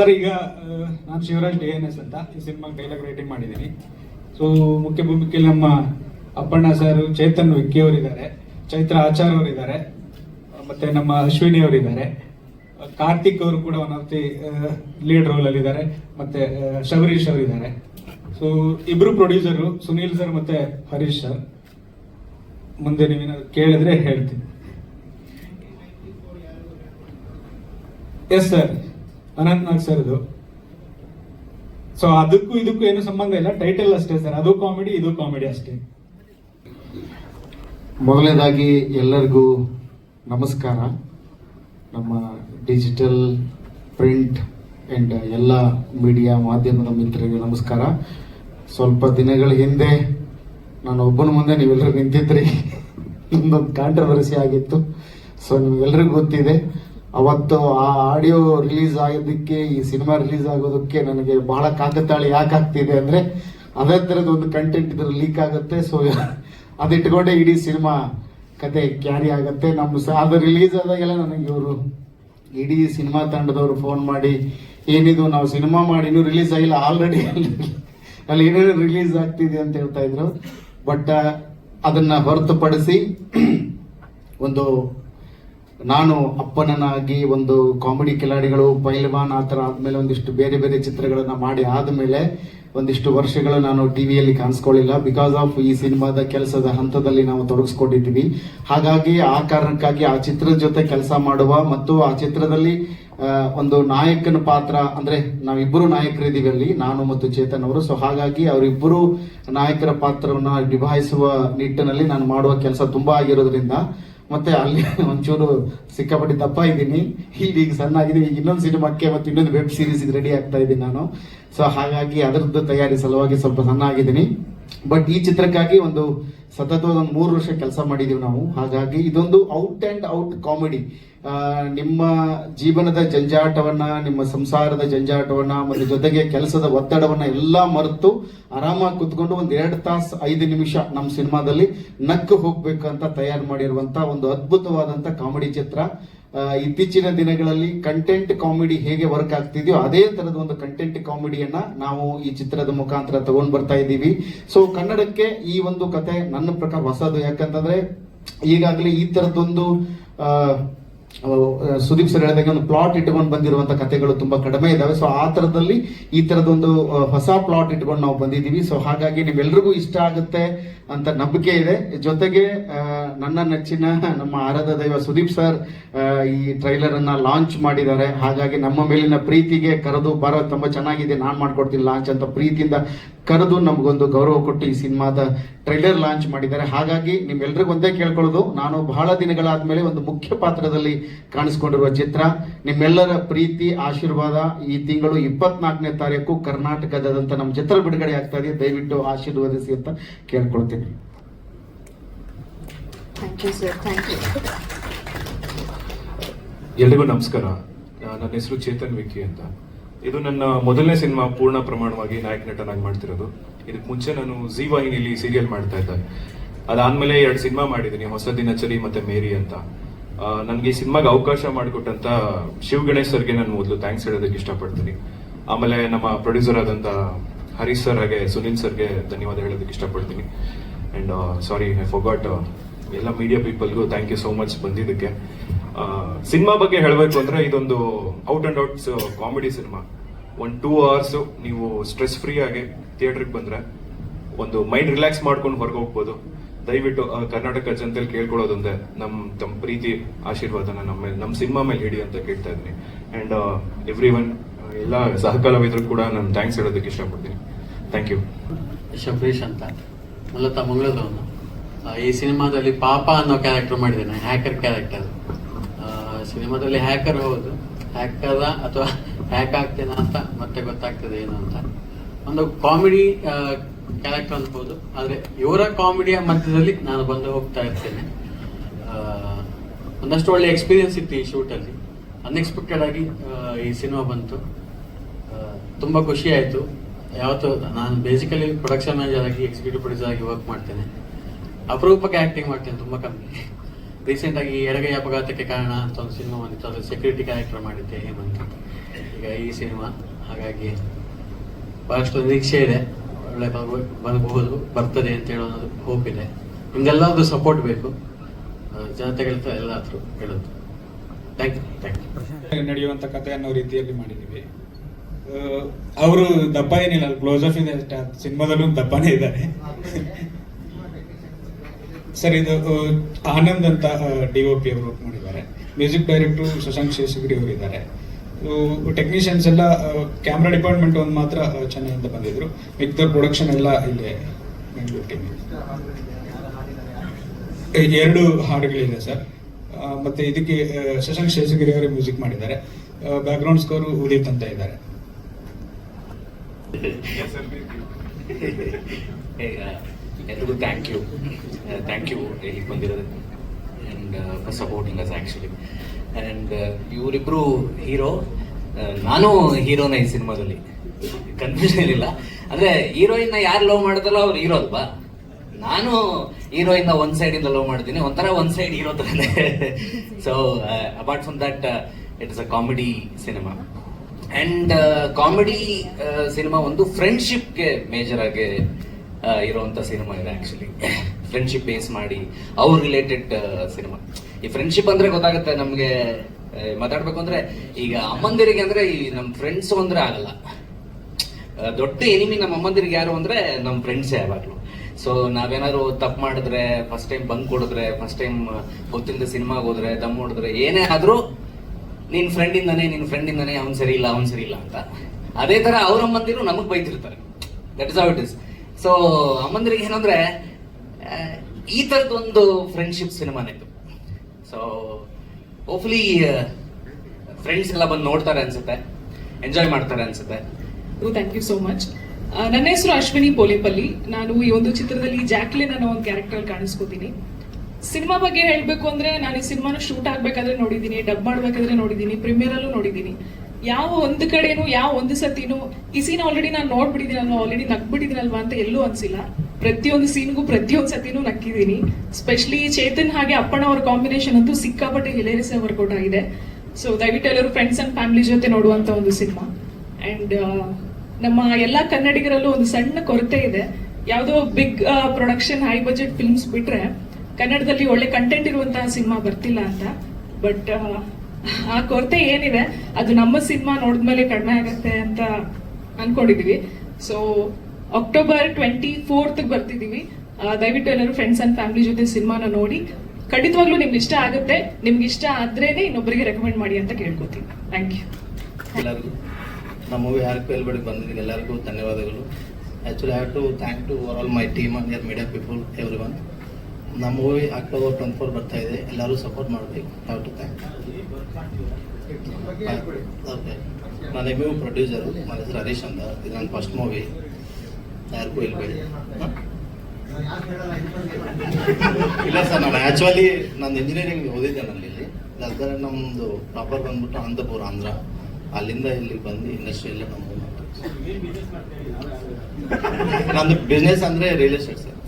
Sir ಈಗ ನಾನು Shivraj D N S ಅಂತ. ಈ ಸಿನಿಮಾ ಡೈಲಾಗ್ ರೈಟಿಂಗ್ ಮಾಡಿದ್ದೀನಿ ಸೊ ಮುಖ್ಯ ಭೂಮಿಕೆಯಲ್ಲಿ ನಮ್ಮ ಅಪ್ಪಣ್ಣ ಸರ್ ಚೇತನ್ ವಿಕ್ಕಿ ಅವರಿದ್ದಾರೆ. ಚೈತ್ರ ಆಚಾರ್ ಅವರಿದ್ದಾರೆ. ಮತ್ತೆ ನಮ್ಮ ಅಶ್ವಿನಿ ಅವರಿದ್ದಾರೆ. ಕಾರ್ತಿಕ್ ಅವರು ಕೂಡ one of the lead role ಅಲ್ಲಿ ಇದ್ದಾರೆ. ಮತ್ತೆ ಶಬರೀಶ್ ಅವರಿದ್ದಾರೆ. ಸೊ ಇಬ್ರು ಪ್ರೊಡ್ಯೂಸರು ಸುನೀಲ್ ಸರ್ ಮತ್ತೆ ಹರೀಶ್ ಸರ್ ಮುಂದೆ ನೀವೇನಾದ್ರು ಕೇಳಿದ್ರೆ ಹೇಳ್ತೀನಿ. Yes sir Anant Nag sir ಇದು. ಸೊ ಅದಕ್ಕೂ ಇದಕ್ಕೂ ಏನು ಸಂಬಂಧ ಇಲ್ಲ. ಟೈಟಲ್ ಅಷ್ಟೇ ಸರ್ ಅದು ಕಾಮಿಡಿ ಇದು ಕಾಮಿಡಿ ಅಷ್ಟೇ. ಮೊದಲನೇದಾಗಿ ಎಲ್ಲರಿಗೂ ನಮಸ್ಕಾರ. ನಮ್ಮ ಡಿಜಿಟಲ್ ಪ್ರಿಂಟ್ ಅಂಡ್ ಎಲ್ಲ ಮೀಡಿಯಾ ಮಾಧ್ಯಮದ ಮಿತ್ರರಿಗೆ ನಮಸ್ಕಾರ. ಸ್ವಲ್ಪ ದಿನಗಳ ಹಿಂದೆ ನಾನು ಒಬ್ಬನ ಮುಂದೆ ನೀವೆಲ್ಲರೂ ನಿಂತಿದ್ರಿ. ಒಂದೊಂದು ಕಾಂಟ್ರವರ್ಸಿ ಆಗಿತ್ತು. ಸೊ ನಿಮ್ಗೆಲ್ರಿಗೂ ಗೊತ್ತಿದೆ. ಅವತ್ತು ಆ ಆಡಿಯೋ ರಿಲೀಸ್ ಆಗೋದಕ್ಕೆ ಈ ಸಿನಿಮಾ ರಿಲೀಸ್ ಆಗೋದಕ್ಕೆ ನನಗೆ ಬಹಳ ಕಾಕತಾಳಿ ಯಾಕೆ ಆಗ್ತಿದೆ ಅಂದ್ರೆ ಅದೇ ಥರದ ಒಂದು ಕಂಟೆಂಟ್ ಇದ್ರ ಲೀಕ್ ಆಗುತ್ತೆ. ಸೊ ಅದಿಟ್ಕೊಂಡೆ ಇಡೀ ಸಿನಿಮಾ ಕತೆ ಕ್ಯಾರಿ ಆಗುತ್ತೆ. ನಮ್ಮ ಸಹ ಅದು ರಿಲೀಸ್ ಆದಾಗೆಲ್ಲ ನನಗೆ ಇವರು ಇಡೀ ಸಿನಿಮಾ ತಂಡದವರು ಫೋನ್ ಮಾಡಿ, ಏನಿದು ನಾವು ಸಿನಿಮಾ ಮಾಡಿ ಇನ್ನೂ ರಿಲೀಸ್ ಆಗಿಲ್ಲ ಆಲ್ರೆಡಿ ಅಲ್ಲಿ ಏನೇನು ರಿಲೀಸ್ ಆಗ್ತಿದೆ ಅಂತ ಹೇಳ್ತಾ ಇದ್ರು. ಬಟ್ ಅದನ್ನ ಹೊರತುಪಡಿಸಿ ಒಂದು ನಾನು ಅಪ್ಪನನಾಗಿ ಒಂದು ಕಾಮಿಡಿ ಕಿಲಾಡಿಗಳು, ಪೈಲ್ವಾನ್ ಆ ಥರ ಆದಮೇಲೆ ಒಂದಿಷ್ಟು ಬೇರೆ ಬೇರೆ ಚಿತ್ರಗಳನ್ನು ಮಾಡಿ ಆದಮೇಲೆ ಒಂದಿಷ್ಟು ವರ್ಷಗಳು ನಾನು ಟಿ ವಿಯಲ್ಲಿ ಕಾಣಿಸ್ಕೊಳ್ಳಿಲ್ಲ. ಬಿಕಾಸ್ ಆಫ್ ಈ ಸಿನಿಮಾದ ಕೆಲಸದ ಹಂತದಲ್ಲಿ ನಾವು ತೊಡಗಿಸ್ಕೊಂಡಿದ್ದೀವಿ. ಹಾಗಾಗಿ ಆ ಕಾರಣಕ್ಕಾಗಿ ಆ ಚಿತ್ರದ ಜೊತೆ ಕೆಲಸ ಮಾಡುವ ಮತ್ತು ಆ ಚಿತ್ರದಲ್ಲಿ ಒಂದು ನಾಯಕನ ಪಾತ್ರ ಅಂದ್ರೆ ನಾವಿಬ್ಬರು ನಾಯಕರಿದ್ದೀವಿ ಅಲ್ಲಿ, ನಾನು ಮತ್ತು ಚೇತನ್ ಅವರು. ಸೊ ಹಾಗಾಗಿ ಅವರಿಬ್ಬರು ನಾಯಕರ ಪಾತ್ರವನ್ನ ನಿಭಾಯಿಸುವ ನಿಟ್ಟಿನಲ್ಲಿ ನಾನು ಮಾಡುವ ಕೆಲಸ ತುಂಬಾ ಆಗಿರೋದ್ರಿಂದ ಮತ್ತೆ ಅಲ್ಲಿ ಒಂಚೂರು ಸಿಕ್ಕಾಪಟ್ಟೆ ದಪ್ಪ ಇದ್ದೀನಿ. ಇಲ್ಲಿ ಈಗ ಸಣ್ಣ ಆಗಿದ್ದೀನಿ ಈಗ ಇನ್ನೊಂದು ಸಿನಿಮಾಕ್ಕೆ ಮತ್ತೆ ಇನ್ನೊಂದು ವೆಬ್ ಸೀರೀಸ್ ರೆಡಿ ಆಗ್ತಾ ಇದ್ದೀನಿ ನಾನು. ಸೊ ಹಾಗಾಗಿ ಅದರದ್ದು ತಯಾರಿ ಸಲುವಾಗಿ ಸ್ವಲ್ಪ ಸಣ್ಣ ಆಗಿದ್ದೀನಿ ಬಟ್ ಈ ಚಿತ್ರಕ್ಕಾಗಿ ಒಂದು ಸತತವಾದ ಒಂದು ಮೂರು ವರ್ಷ ಕೆಲಸ ಮಾಡಿದೀವಿ ನಾವು. ಹಾಗಾಗಿ ಇದೊಂದು ಔಟ್ ಆ್ಯಂಡ್ ಔಟ್ ಕಾಮಿಡಿ. ನಿಮ್ಮ ಜೀವನದ ಜಂಜಾಟವನ್ನ, ನಿಮ್ಮ ಸಂಸಾರದ ಜಂಜಾಟವನ್ನ, ಮತ್ತೆ ಜೊತೆಗೆ ಕೆಲಸದ ಒತ್ತಡವನ್ನ ಎಲ್ಲ ಮರೆತು ಆರಾಮಾಗಿ ಕುತ್ಕೊಂಡು ಒಂದು ಎರಡು ತಾಸು ಐದು ನಿಮಿಷ ನಮ್ಮ ಸಿನಿಮಾದಲ್ಲಿ ನಕ್ಕು ಹೋಗ್ಬೇಕಂತ ತಯಾರು ಮಾಡಿರುವಂಥ ಒಂದು ಅದ್ಭುತವಾದಂಥ ಕಾಮಿಡಿ ಚಿತ್ರ. ಇತ್ತೀಚಿನ ದಿನಗಳಲ್ಲಿ ಕಂಟೆಂಟ್ ಕಾಮಿಡಿ ಹೇಗೆ ವರ್ಕ್ ಆಗ್ತಿದೆಯೋ ಅದೇ ತರದ ಒಂದು ಕಂಟೆಂಟ್ ಕಾಮಿಡಿಯನ್ನ ನಾವು ಈ ಚಿತ್ರದ ಮುಖಾಂತರ ತಗೊಂಡ್ ಬರ್ತಾ ಇದ್ದೀವಿ. ಸೊ ಕನ್ನಡಕ್ಕೆ ಈ ಒಂದು ಕತೆ ನನ್ನ ಪ್ರಕಾರ ಹೊಸದು. ಯಾಕಂತಂದ್ರೆ ಈಗಾಗಲೇ ಈ ತರದೊಂದು ಸುದೀಪ್ ಸರ್ ಹೇಳಿದಾಗ ಒಂದು ಪ್ಲಾಟ್ ಇಟ್ಕೊಂಡು ಬಂದಿರುವಂತ ಕಥೆಗಳು ತುಂಬಾ ಕಡಿಮೆ ಇದಾವೆ. ಸೊ ಆ ತರದಲ್ಲಿ ಈ ತರದೊಂದು ಹೊಸ ಪ್ಲಾಟ್ ಇಟ್ಕೊಂಡು ನಾವು ಬಂದಿದ್ದೀವಿ. ಸೊ ಹಾಗಾಗಿ ನಿಮ್ಮೆಲ್ರಿಗೂ ಇಷ್ಟ ಆಗುತ್ತೆ ಅಂತ ನಂಬಿಕೆ ಇದೆ. ಜೊತೆಗೆ ನನ್ನ ನೆಚ್ಚಿನ, ನಮ್ಮ ಆರಾಧ ದೈವ ಸುದೀಪ್ ಸರ್ ಈ ಟ್ರೈಲರ್ ಅನ್ನ ಲಾಂಚ್ ಮಾಡಿದ್ದಾರೆ. ಹಾಗಾಗಿ ನಮ್ಮ ಮೇಲಿನ ಪ್ರೀತಿಗೆ ಕರೆದು ಬರೋ ತುಂಬಾ ಚೆನ್ನಾಗಿದೆ. ನಾನು ಮಾಡ್ಕೊಡ್ತೀನಿ ಲಾಂಚ್ ಅಂತ ಪ್ರೀತಿಯಿಂದ ಕರೆದು ನಮಗೊಂದು ಗೌರವ ಕೊಟ್ಟು ಈ ಸಿನಿಮಾದ ಟ್ರೈಲರ್ ಲಾಂಚ್ ಮಾಡಿದ್ದಾರೆ. ಹಾಗಾಗಿ ನಿಮ್ಮೆಲ್ಲರಿಗೂ ಒಂದೇ ಕೇಳ್ಕೊಳ್ಳೋದು ನಾನು ಬಹಳ ದಿನಗಳಾದ್ಮೇಲೆ ಒಂದು ಮುಖ್ಯ ಪಾತ್ರದಲ್ಲಿ ಕಾಣಿಸ್ಕೊಂಡಿರುವ ಚಿತ್ರ. ನಿಮ್ಮೆಲ್ಲರ ಪ್ರೀತಿ ಆಶೀರ್ವಾದ ಈ ತಿಂಗಳು ಇಪ್ಪತ್ನಾಲ್ಕನೇ ತಾರೀಕು ಕರ್ನಾಟಕದಾದಂಥ ನಮ್ಮ ಚಿತ್ರ ಬಿಡುಗಡೆ ಆಗ್ತಾ ಇದೆ. ದಯವಿಟ್ಟು ಆಶೀರ್ವದಿಸಿ ಅಂತ ಕೇಳ್ಕೊಳ್ತೀನಿ. Thank you, sir. Thank you. ಎಲ್ರಿಗೂ ನಮಸ್ಕಾರ. ನನ್ನ ಹೆಸರು ಚೇತನ್ ವಿಕಿ ಅಂತ. ಇದು ನನ್ನ ಮೊದಲನೇ ಸಿನಿಮಾ ಪೂರ್ಣ ಪ್ರಮಾಣವಾಗಿ ನಾಯಕ ನಟನಾಗಿ ಮಾಡ್ತಿರೋದು. ಇದಕ್ಕೆ ಮುಂಚೆ ನಾನು ಜಿ ವಾಹಿನಿಲಿ ಸೀರಿಯಲ್ ಮಾಡ್ತಾ ಇದ್ದೆ. ಅದಾದ್ಮೇಲೆ ಎರಡು ಸಿನಿಮಾ ಮಾಡಿದ್ದೀನಿ, ಹೊಸ ದಿನಚರಿ ಮತ್ತೆ ಮೇರಿ ಅಂತ. ನನಗೆ ಈ ಸಿನಿಮಾಗೆ ಅವಕಾಶ ಮಾಡಿಕೊಟ್ಟಂತ ಶಿವ ಗಣೇಶ್ ಸರ್ಗೆ ನಾನು ಮೊದಲು ಥ್ಯಾಂಕ್ಸ್ ಹೇಳೋದಕ್ಕೆ ಇಷ್ಟಪಡ್ತೀನಿ. ಆಮೇಲೆ ನಮ್ಮ ಪ್ರೊಡ್ಯೂಸರ್ ಆದಂತ ಹರೀಶ್ ಸರ್ ಹಾಗೆ ಸುನಿಲ್ ಸರ್ಗೆ ಧನ್ಯವಾದ ಹೇಳೋದಕ್ಕೆ ಇಷ್ಟಪಡ್ತೀನಿ. ಅಂಡ್ ಸಾರಿ ಐ ಫೊಗಾಟ್ ಎಲ್ಲ ಮೀಡಿಯಾ ಪೀಪಲ್ಗೂ ಥ್ಯಾಂಕ್ ಯು ಸೋ ಮಚ್ ಬಂದಿದ್ದಕ್ಕೆ. ಸಿನಿಮಾ ಬಗ್ಗೆ ಹೇಳಬೇಕು ಅಂದ್ರೆ ಇದೊಂದು out and out comedy cinema. ಒಂದು ಟೂ ಅವರ್ಸ್ ನೀವು ಸ್ಟ್ರೆಸ್ ಫ್ರೀ ಆಗಿ ಥಿಯೇಟ್ರಿಗೆ ಬಂದ್ರೆ ಒಂದು ಮೈಂಡ್ ರಿಲ್ಯಾಕ್ಸ್ ಮಾಡ್ಕೊಂಡು ಹೊರಗೆ ಹೋಗ್ಬೋದು. ದಯವಿಟ್ಟು ಕರ್ನಾಟಕ ಜನತೆಯಲ್ಲಿ ಕೇಳ್ಕೊಳ್ಳೋದೊಂದೇ ನಮ್ಮ ತಮ್ಮ ಪ್ರೀತಿ ಆಶೀರ್ವಾದನ ನಮ್ಮ ನಮ್ಮ ಸಿನಿಮಾ ಮೇಲೆ ಹಿಡಿ ಅಂತ ಕೇಳ್ತಾ ಇದ್ದೀನಿ. ಅಂಡ್ ಎವ್ರಿ ಒನ್ ಎಲ್ಲ ಸಹಕಲಾವಿದ್ರು ಕೂಡ ನಾನು ಥ್ಯಾಂಕ್ಸ್ ಹೇಳೋದಕ್ಕೆ ಇಷ್ಟಪಡ್ತೀನಿ. ಥ್ಯಾಂಕ್ ಯು ಶಬರೀಶ್ ಅಂತ. ಮೂಲತಃ ಮಂಗಳೂರವನು. ಆ, ಈ ಸಿನಿಮಾದಲ್ಲಿ ಪಾಪ ಅನ್ನೋ ಕ್ಯಾರೆಕ್ಟರ್ ಮಾಡಿದ್ದೇನೆ ಹ್ಯಾಕರ್ ಕ್ಯಾರೆಕ್ಟರ್ ಸಿನಿಮಾದಲ್ಲಿ ಹ್ಯಾಕರ್ ಹೌದು. ಹ್ಯಾಕರ ಅಥವಾ ಹ್ಯಾಕ್ ಆಗ್ತೇನೆ ಅಂತ ಮತ್ತೆ ಗೊತ್ತಾಗ್ತದೆ ಏನು ಅಂತ. ಒಂದು ಕಾಮಿಡಿ ಕ್ಯಾರೆಕ್ಟರ್ ಅನ್ಬೋದು. ಆದ್ರೆ ಇವರ ಕಾಮಿಡಿಯ ಮಧ್ಯದಲ್ಲಿ ನಾನು ಬಂದು ಹೋಗ್ತಾ ಇರ್ತೇನೆ. ಒಂದಷ್ಟು ಒಳ್ಳೆ ಎಕ್ಸ್ಪೀರಿಯನ್ಸ್ ಇತ್ತು ಈ ಶೂಟಲ್ಲಿ ಅನ್ಎಕ್ಸ್ಪೆಕ್ಟೆಡ್ ಆಗಿ ಈ ಸಿನಿಮಾ ಬಂತು. ತುಂಬಾ ಖುಷಿ ಆಯ್ತು. ಯಾವತ್ತು ನಾನು ಬೇಸಿಕಲಿ ಪ್ರೊಡಕ್ಷನ್ ಮ್ಯಾನೇಜರ್ ಆಗಿ ಎಕ್ಸಿಕ್ಯೂಟಿವ್ ಪ್ರೊಡ್ಯೂಸರ್ ಆಗಿ ವರ್ಕ್ ಮಾಡ್ತೇನೆ. ಅಪರೂಪಕ್ಕೆ ಆಕ್ಟಿಂಗ್ ಮಾಡ್ತೇನೆ ತುಂಬಾ ಕಮ್ಮಿ. ರೀಸೆಂಟ್ ಆಗಿ ಎಡಗೈ ಅಪಘಾತಕ್ಕೆ ಕಾರಣ ಅಂತ ಒಂದು ಸಿನಿಮಾ ಬಂದಿತ್ತು. ಅದ್ರ ಸೆಕ್ಯೂರಿಟಿ ಕ್ಯಾರೆಕ್ಟರ್ ಮಾಡಿದ್ದೆ ಹೇಮಂತ್. ಈಗ ಈ ಸಿನಿಮಾ ಹಾಗಾಗಿ ಬಹಳಷ್ಟು ನಿರೀಕ್ಷೆ ಇದೆ. ಒಳ್ಳೆ ಬರ್ಬ- ಬರಬಹುದು ಬರ್ತದೆ ಅಂತ ಹೇಳೋ ಹೋಪ್ ಇದೆ. ನಿಮ್ಗೆಲ್ಲರದ್ದು ಸಪೋರ್ಟ್ ಬೇಕು. ಆ, ಜನತೆಗಳಿಂದ ಎಲ್ಲ ಹತ್ರ ಹೇಳೋದು. ಥ್ಯಾಂಕ್ ಯು ಥ್ಯಾಂಕ್ ಯು ನಡೆಯುವಂತ ಕಥೆ ಅನ್ನೋ ರೀತಿಯಲ್ಲಿ ಮಾಡಿದ್ದೀವಿ. ಅವರು ದಪ್ಪ ಏನಿಲ್ಲ ಕ್ಲೋಸ್ ಅಪ್ ಇದೆ ಅಷ್ಟೇ. ಸಿನಿಮಾದಲ್ಲೂ ದಪ್ಪನೇ ಇದ್ದಾರೆ. ಸರ್ ಇದು ಆನಂದ್ ಅಂತ ಡಿ ಒ ಪಿ ಅವರು ವರ್ಕ್ ಮಾಡಿದ್ದಾರೆ. ಮ್ಯೂಸಿಕ್ ಡೈರೆಕ್ಟರ್ ಶಶಾಂಕ್ ಶೇಷಗಿರಿ ಅವರು ಇದ್ದಾರೆ. ಟೆಕ್ನಿಷಿಯನ್ಸ್ ಎಲ್ಲ ಕ್ಯಾಮ್ರಾ ಡಿಪಾರ್ಟ್ಮೆಂಟ್ ಒಂದು ಮಾತ್ರ ಚೆನ್ನೈಯಿಂದ ಬಂದಿದ್ರು. ಮಿಕ್ದ ಪ್ರೊಡಕ್ಷನ್ ಎಲ್ಲ ಇಲ್ಲಿ ಬೆಂಗಳೂರು ಟೀಮ್ ಎರಡು ಹಾಡುಗಳಿದೆ ಸರ್. ಮತ್ತೆ ಇದಕ್ಕೆ ಶಶಾಂಕ್ ಶೇಷಗಿರಿ ಅವರೇ ಮ್ಯೂಸಿಕ್ ಮಾಡಿದ್ದಾರೆ. ಬ್ಯಾಕ್ ಗ್ರೌಂಡ್ ಸ್ಕೋರ್ ಉದಿತ್ ಅಂತ ಇದ್ದಾರೆ. ಎಲ್ರಿಗೂ ಥ್ಯಾಂಕ್ ಯು ಥ್ಯಾಂಕ್ ಯು ಇಲ್ಲಿ ಬಂದಿರೋದಕ್ಕೆ. And for supporting us actually and ಇವರಿಬ್ಬರು ಹೀರೋ ನಾನು ಹೀರೋನ ಈ ಸಿನಿಮಾದಲ್ಲಿ ಕನ್ಫ್ಯೂಷನ್ ಇರಲಿಲ್ಲ. ಅಂದರೆ ಹೀರೋಯಿನ್ನ ಯಾರು ಲವ್ ಮಾಡಿದಲ್ಲ ಅವ್ರು ಹೀರೋ ಅಲ್ವಾ? ನಾನು ಹೀರೋಯಿನ್ನ ಒಂದು ಸೈಡಿಂದ ಲವ್ ಮಾಡ್ತೀನಿ. ಒಂಥರ ಒಂದು ಸೈಡ್ ಹೀರೋ ತರನೇ. So apart from that it is a comedy cinema and comedy cinema ಒಂದು ಫ್ರೆಂಡ್ಶಿಪ್ಗೆ ಮೇಜರ್ ಆಗಿ ಇರುವಂತ ಸಿನಿಮಾ ಇದೆ ಆಕ್ಚುಲಿ ಫ್ರೆಂಡ್ಶಿಪ್ ಬೇಸ್ ಮಾಡಿ, ಅವ್ರ ರಿಲೇಟೆಡ್ ಸಿನಿಮಾ. ಈ ಫ್ರೆಂಡ್ಶಿಪ್ ಅಂದ್ರೆ ಗೊತ್ತಾಗುತ್ತೆ ನಮ್ಗೆ ಮಾತಾಡ್ಬೇಕು ಅಂದ್ರೆ ಈಗ ಅಮ್ಮಂದಿರಿಗೆ ಅಂದ್ರೆ ಈ ನಮ್ ಫ್ರೆಂಡ್ಸ್ ಅಂದ್ರೆ ಆಗಲ್ಲ. ದೊಡ್ಡ ಎನಿಮಿ ನಮ್ಮ ಅಮ್ಮಂದಿರಿಗೆ ಯಾರು ಅಂದ್ರೆ ನಮ್ಮ ಫ್ರೆಂಡ್ಸ್ ಯಾವಾಗ್ಲೂ ಸೊ ನಾವೇನಾದ್ರು ತಪ್ಪು ಮಾಡಿದ್ರೆ ಫಸ್ಟ್ ಟೈಮ್ ಬಂದ್ ಕೊಡಿದ್ರೆ ಫಸ್ಟ್ ಟೈಮ್ ಗೊತ್ತಿಲ್ಲದೆ ಸಿನಿಮಾಗೆ ಹೋದ್ರೆ, ದಮ್ ಹೊಡೆದ್ರೆ, ಏನೇ ಆದ್ರೂ ನಿನ್ ಫ್ರೆಂಡ್ ಇಂದಾನೆ, ನಿನ್ ಫ್ರೆಂಡ್ ಇಂದಾನೆ, ಅವ್ನ್ ಸರಿ ಇಲ್ಲ, ಅವ್ನ್ ಸರಿ ಇಲ್ಲ ಅಂತ. ಅದೇ ತರ ಅವ್ರ ಅಮ್ಮಂದಿರು ನಮಗ್ ಬೈತಿರ್ತಾರೆ. That is how it is so ಅಮ್ಮಂದಿರಿಗೆ ಏನಂದ್ರೆ ಈ ತರದ್ ಒಂದು ಫ್ರೆಂಡ್ಶಿಪ್ ಸಿನಿಮಾನಿತ್ತು ಸೊ ಹೋಪ್ಫುಲಿ ಫ್ರೆಂಡ್ಸ್ ಎಲ್ಲ ಬಂದು ನೋಡ್ತಾರೆ ಅನ್ಸುತ್ತೆ ಎಂಜಾಯ್ ಮಾಡ್ತಾರೆ ಅನ್ಸುತ್ತೆ. ಥ್ಯಾಂಕ್ ಯು ಸೋ ಮಚ್ ನನ್ನ ಹೆಸರು ಅಶ್ವಿನಿ ಪೋಲಿಪಲ್ಲಿ. ನಾನು ಈ ಒಂದು ಚಿತ್ರದಲ್ಲಿ ಜಾಕ್ಲಿನ್ ಅನ್ನೋ ಒಂದು ಕ್ಯಾರೆಕ್ಟರ್ ಕಾಣಿಸ್ಕೋತೀನಿ. ಸಿನಿಮಾ ಬಗ್ಗೆ ಹೇಳಬೇಕು ಅಂದ್ರೆ, ನಾನು ಈ ಸಿನಿಮಾನ ಶೂಟ್ ಆಗ್ಬೇಕಾದ್ರೆ ನೋಡಿದ್ದೀನಿ ಡಬ್ ಮಾಡ್ಬೇಕಾದ್ರೆ ನೋಡಿದ್ದೀನಿ ಪ್ರೀಮಿಯರ್ ಅಲ್ಲೂ ನೋಡಿದ್ದೀನಿ. ಯಾವ ಒಂದು ಕಡೆನೂ, ಯಾವ ಒಂದು ಸತಿನೂ ಈ ಸೀನ್ ಆಲ್ರೆಡಿ ನಾನು ನೋಡ್ಬಿಟ್ಟಿದ್ದೀನಲ್ವ? ಆಲ್ರೆಡಿ ನಗ್ಬಿಟ್ಟಿದ್ದೀನಲ್ವಾ ಅಂತ ಎಲ್ಲೂ ಅನ್ಸಿಲ್ಲ. ಪ್ರತಿಯೊಂದು ಸೀನ್ಗೂ ಪ್ರತಿಯೊಂದು ಸತಿನೂ ನಕ್ಕಿದ್ದೀನಿ ಸ್ಪೆಷಲಿ ಚೇತನ್ ಹಾಗೆ ಅಪ್ಪಣ್ಣ ಅವ್ರ ಕಾಂಬಿನೇಷನ್ ಅಂತೂ ಸಿಕ್ಕಾಪಟ್ಟೆ ಹಿಲೇರಿಸ ವರ್ಕೌಟ್ ಆಗಿದೆ. ಸೊ ದಯವಿಟ್ಟು ಎಲ್ಲರೂ ಫ್ರೆಂಡ್ಸ್ ಅಂಡ್ ಫ್ಯಾಮಿಲಿ ಜೊತೆ ನೋಡುವಂತ ಒಂದು ಸಿನಿಮಾ ಅಂಡ್ ನಮ್ಮ ಎಲ್ಲಾ ಕನ್ನಡಿಗರಲ್ಲೂ ಒಂದು ಸಣ್ಣ ಕೊರತೆ ಇದೆ. ಯಾವುದೋ big production high budget films ಬಿಟ್ರೆ ಕನ್ನಡದಲ್ಲಿ ಒಳ್ಳೆ ಕಂಟೆಂಟ್ ಇರುವಂತಹ ಸಿನಿಮಾ ಬರ್ತಿಲ್ಲ ಅಂತ. ಬಟ್ ಆ ಕೊರತೆ ಏನಿದೆ, ಅದು ನಮ್ಮ ಸಿನಿಮಾ ನೋಡಿದ್ಮೇಲೆ ಕಡಿಮೆ ಆಗತ್ತೆ ಅಂತ ಅನ್ಕೊಂಡಿದೀವಿ. ಸೊ ಅಕ್ಟೋಬರ್ ಟ್ವೆಂಟಿ ಫೋರ್ತ್ ಬರ್ತಿದೀವಿ. ದಯವಿಟ್ಟು ಎಲ್ಲರೂ ಫ್ರೆಂಡ್ಸ್ ಅಂಡ್ ಫ್ಯಾಮಿಲಿ ಜೊತೆ ಸಿನಿಮಾನ ನೋಡಿ. ಖಂಡಿತವಾಗ್ಲೂ ನಿಮ್ಗೆ ಇಷ್ಟ ಆಗುತ್ತೆ. ನಿಮ್ಗೆ ಇಷ್ಟ ಆದ್ರೇನೆ ಇನ್ನೊಬ್ಬರಿಗೆ ರೆಕಮೆಂಡ್ ಮಾಡಿ ಅಂತ ಕೇಳ್ಕೊತೀನಿ ಥ್ಯಾಂಕ್ ಯು ಎಲ್ಲರಿಗೂ ನಮ್ಮ ಮೂವಿ ಹ್ಯಾಕ್ ಕೇಳ್ಬೇಡಿ ಬಂದಿದ್ದೀನಿ. ಎಲ್ಲರಿಗೂ ಧನ್ಯವಾದಗಳು. Actually have to thank to over all my team and your media people everyone ನಮ್ಮ ಮೂವಿ ಅಕ್ಟೋಬರ್ ಟ್ವೆಂಟಿ ಫೋರ್ ಬರ್ತಾ ಇದೆ. ಎಲ್ಲರೂ ಸಪೋರ್ಟ್ ಮಾಡಬೇಕು. ಹ್ಯಾವ್ ಟು ಥ್ಯಾಂಕ್ ಓಕೆ ನಾನು ಎಂ ಯು ಪ್ರೊಡ್ಯೂಸರು ನನ್ನ ಹೆಸರು ಹರೀಶ್ ಅಂತ. ಇದು ನನ್ನ ಫಸ್ಟ್ ಮೂವಿ ಯಾರಿಗೂ ಇಲ್ಬೇಡಿ? ಇಲ್ಲ ಸರ್ ನಾನು ಆ್ಯಕ್ಚುಲಿ ನಾನು ಇಂಜಿನಿಯರಿಂಗ್ ಓದಿದ್ದೆ ನಾನು ಇಲ್ಲಿ. ಅದರ ನಮ್ಮದು ಪ್ರಾಪರ್ ಬಂದ್ಬಿಟ್ಟು ಅನಂತಪುರ ಆಂಧ್ರ. ಅಲ್ಲಿಂದ ಇಲ್ಲಿ ಬಂದು ಇಂಡಸ್ಟ್ರಿಯಲ್ಲೇ ನಮ್ಮ ನಂದು ಬಿಸ್ನೆಸ್ ಅಂದರೆ ರಿಯಲ್ ಎಸ್ಟೇಟ್ ಸರ್